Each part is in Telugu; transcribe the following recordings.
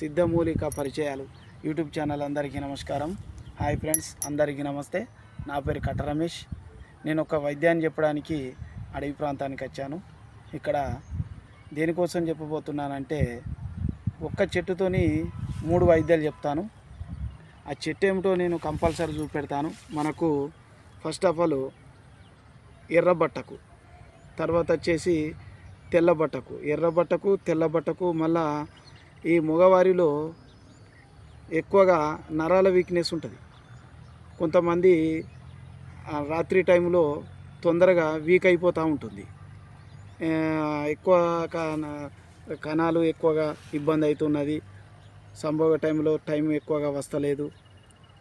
సిద్ధమూలిక పరిచయాలు యూట్యూబ్ ఛానల్ అందరికీ నమస్కారం. హాయ్ ఫ్రెండ్స్ అందరికీ నమస్తే. నా పేరు కట్ట రమేష్. నేను ఒక వైద్యాన్ని చెప్పడానికి అడవి ప్రాంతానికి వచ్చాను. ఇక్కడ దేనికోసం చెప్పబోతున్నానంటే ఒక్క చెట్టుతోని మూడు వైద్యాలు చెప్తాను. ఆ చెట్టు ఏమిటో నేను కంపల్సరీ చూపెడతాను. మనకు ఫస్ట్ ఆఫ్ ఆల్ ఎర్రబట్టకు తర్వాత వచ్చేసి తెల్లబట్టకు ఎర్రబట్టకు తెల్లబట్టకు మళ్ళా ఈ మగవారిలో ఎక్కువగా నరాల వీక్నెస్ ఉంటుంది. కొంతమంది రాత్రి టైంలో తొందరగా వీక్ అయిపోతూ ఉంటుంది. ఎక్కువ కన- కణాలు ఎక్కువగా ఇబ్బంది అవుతున్నది సంభోగ టైంలో టైం ఎక్కువగా వస్తలేదు.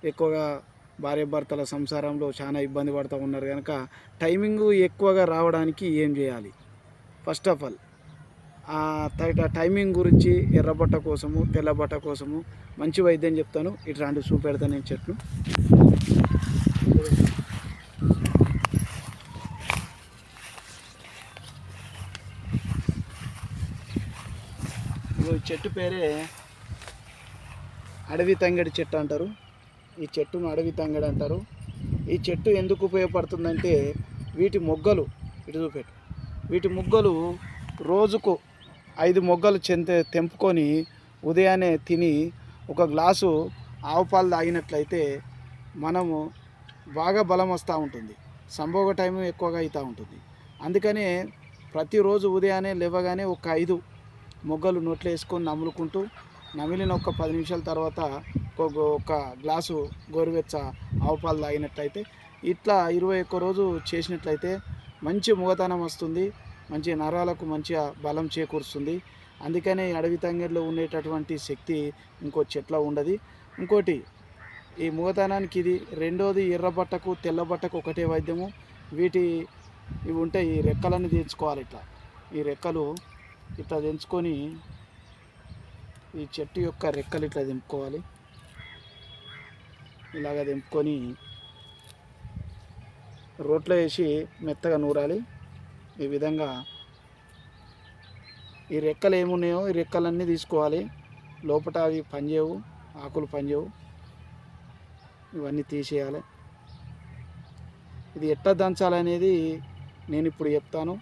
ఎక్కువగా భార్య భర్తల సంసారంలో చాలా ఇబ్బంది పడుతూ ఉన్నారు. కనుక టైమింగ్ ఎక్కువగా రావడానికి ఏం చేయాలి? ఫస్ట్ ఆఫ్ ఆల్ టైమింగ్ గురించి ఎర్రబట్ట కోసము తెల్లబట్ట కోసము మంచి వైద్యం చెప్తాను. ఇట్లాంటి చూపెడతాను నేను చెట్లు. ఈ చెట్టు పేరే అడవి తంగడి చెట్టు అంటారు. ఈ చెట్టును అడవి తంగడి అంటారు. ఈ చెట్టు ఎందుకు ఉపయోగపడుతుందంటే వీటి మొగ్గలు ఇటు చూపెట్టు. వీటి మొగ్గలు రోజుకు ఐదు మొగ్గలు చెంత తెంపుకొని ఉదయాన్నే తిని ఒక గ్లాసు ఆవు పాలు తాగినట్లయితే మనము బాగా బలం వస్తూ ఉంటుంది. సంభోగ టైం ఎక్కువగా అవుతూ ఉంటుంది. అందుకనే ప్రతిరోజు ఉదయాన్నే లేవగానే ఒక ఐదు మొగ్గలు నోట్లో వేసుకొని నములుకుంటూ నమిలిన ఒక పది నిమిషాల తర్వాత ఒక గ్లాసు గోరువెచ్చ ఆవు పాలు తాగినట్లయితే ఇట్లా ఇరవై ఒక్క రోజు చేసినట్లయితే మంచి మూగతనం వస్తుంది. మంచి నరాలకు మంచిగా బలం చేకూరుస్తుంది. అందుకనే ఈ అడవి తంగేడులో ఉండేటటువంటి శక్తి ఇంకో చెట్ల ఉండదు. ఇంకోటి ఈ మూగతనానికి ఇది రెండోది ఎర్రబట్టకు తెల్లబట్టకు ఒకటే వైద్యము. వీటి ఇవి ఉంటే ఈ రెక్కలను తెంచుకోవాలి ఇట్లా. ఈ రెక్కలు ఇట్లా తెంచుకొని ఈ చెట్టు యొక్క రెక్కలు ఇట్లా తెంపుకోవాలి. ఇలాగ తెంపుకొని రోట్లో వేసి మెత్తగా నూరాలి. ఈ విధంగా ఈ రెక్కలు ఏమున్నాయో ఈ రెక్కలన్నీ తీసుకోవాలి. లోపల అవి పనిచేయవు ఆకులు పనిచేయవు ఇవన్నీ తీసేయాలి. ఇది ఎట్లా దంచాలనేది నేను ఇప్పుడు చెప్తాను.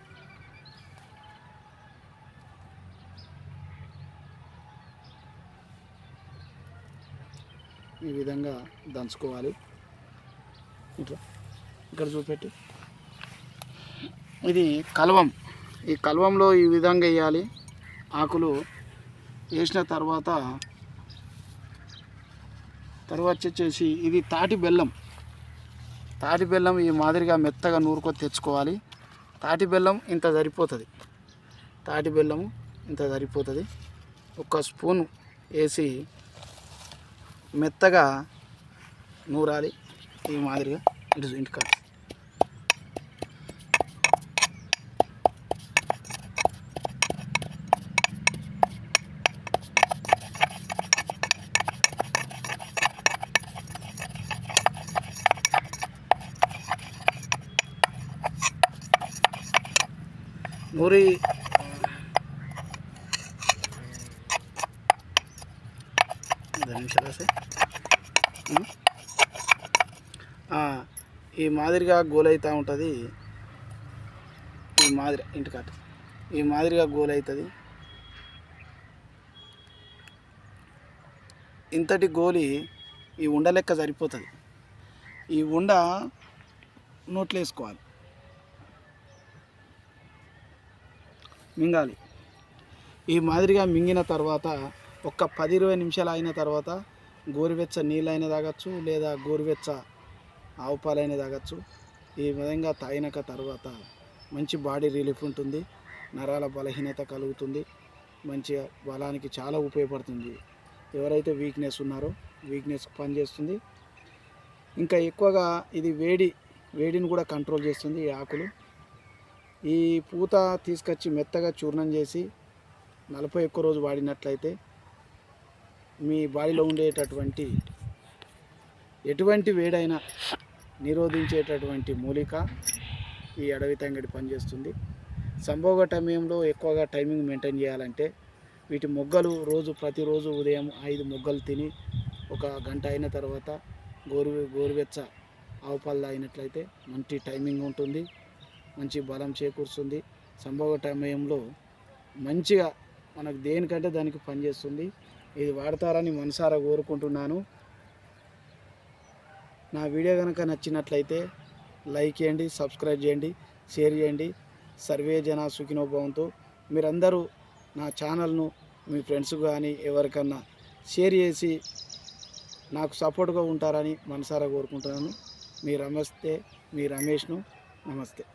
ఈ విధంగా దంచుకోవాలి. ఇట్లా. ఇక్కడ చూపెట్టి. ఇది కలవం. ఈ కలవంలో ఈ విధంగా వేయాలి. ఆకులు వేసిన తర్వాత తర్వాత వచ్చేసి ఇది తాటి బెల్లం. తాటి బెల్లం ఈ మాదిరిగా మెత్తగా నూరుకొని తెచ్చుకోవాలి. తాటి బెల్లం ఇంత సరిపోతుంది. తాటి బెల్లము ఇంత సరిపోతుంది. ఒక స్పూన్ వేసి మెత్తగా నూరాలి. ఈ మాదిరిగా ఇటు ఇంటికాడు. నిమిషాలు? ఆ, ఈ మాదిరిగా గోలవుతూ ఉంటుంది. ఈ మాదిరి ఇంటికాట ఈ మాదిరిగా గోలవుతుంది ఇంతటి గోలి ఈ ఉండ లెక్క సరిపోతుంది. ఈ ఉండ నోట్లో వేసుకోవాలి మింగాలి. ఈ మాదిరిగా మింగిన తర్వాత ఒక పది ఇరవై నిమిషాలు అయిన తర్వాత గోరువెచ్చ నీళ్ళైన తాగొచ్చు లేదా గోరువెచ్చ ఆవు పాలైన తాగచ్చు. ఈ విధంగా తాగినాక తర్వాత మంచి బాడీ రిలీఫ్ ఉంటుంది. నరాల బలహీనత కలుగుతుంది. మంచిగా బలానికి చాలా ఉపయోగపడుతుంది. ఎవరైతే వీక్నెస్ ఉన్నారో వీక్నెస్ పనిచేస్తుంది. ఇంకా ఎక్కువగా ఇది వేడి వేడిని కూడా కంట్రోల్ చేస్తుంది ఈ ఆకులు. ఈ పూత తీసుకొచ్చి మెత్తగా చూర్ణం చేసి నలభై ఒక్క రోజు వాడినట్లయితే మీ బాడీలో ఉండేటటువంటి ఎటువంటి వేడైనా నిరోధించేటటువంటి మూలిక ఈ అడవి తంగడి పనిచేస్తుంది. సంభోగ సమయంలో ఎక్కువగా టైమింగ్ మెయింటైన్ చేయాలంటే వీటి మొగ్గలు రోజు ప్రతిరోజు ఉదయం ఐదు మొగ్గలు తిని ఒక గంట అయిన తర్వాత గోరు గోరువెచ్చ ఆవు పాలు తాగినట్లయితే మంచి టైమింగ్ ఉంటుంది. మంచి బలం చేకూరుస్తుంది. సంభవ సమయంలో మంచిగా మనకు దేనికంటే దానికి పనిచేస్తుంది ఇది వాడతారని మనసారా కోరుకుంటున్నాను. నా వీడియో కనుక నచ్చినట్లయితే లైక్ చేయండి సబ్స్క్రైబ్ చేయండి షేర్ చేయండి. సర్వే జన సుఖినోభవంతో మీరందరూ నా ఛానల్ను మీ ఫ్రెండ్స్ కానీ ఎవరికన్నా షేర్ చేసి నాకు సపోర్ట్గా ఉంటారని మనసారా కోరుకుంటున్నాను. మీ నమస్తే మీ రమేష్ను నమస్తే.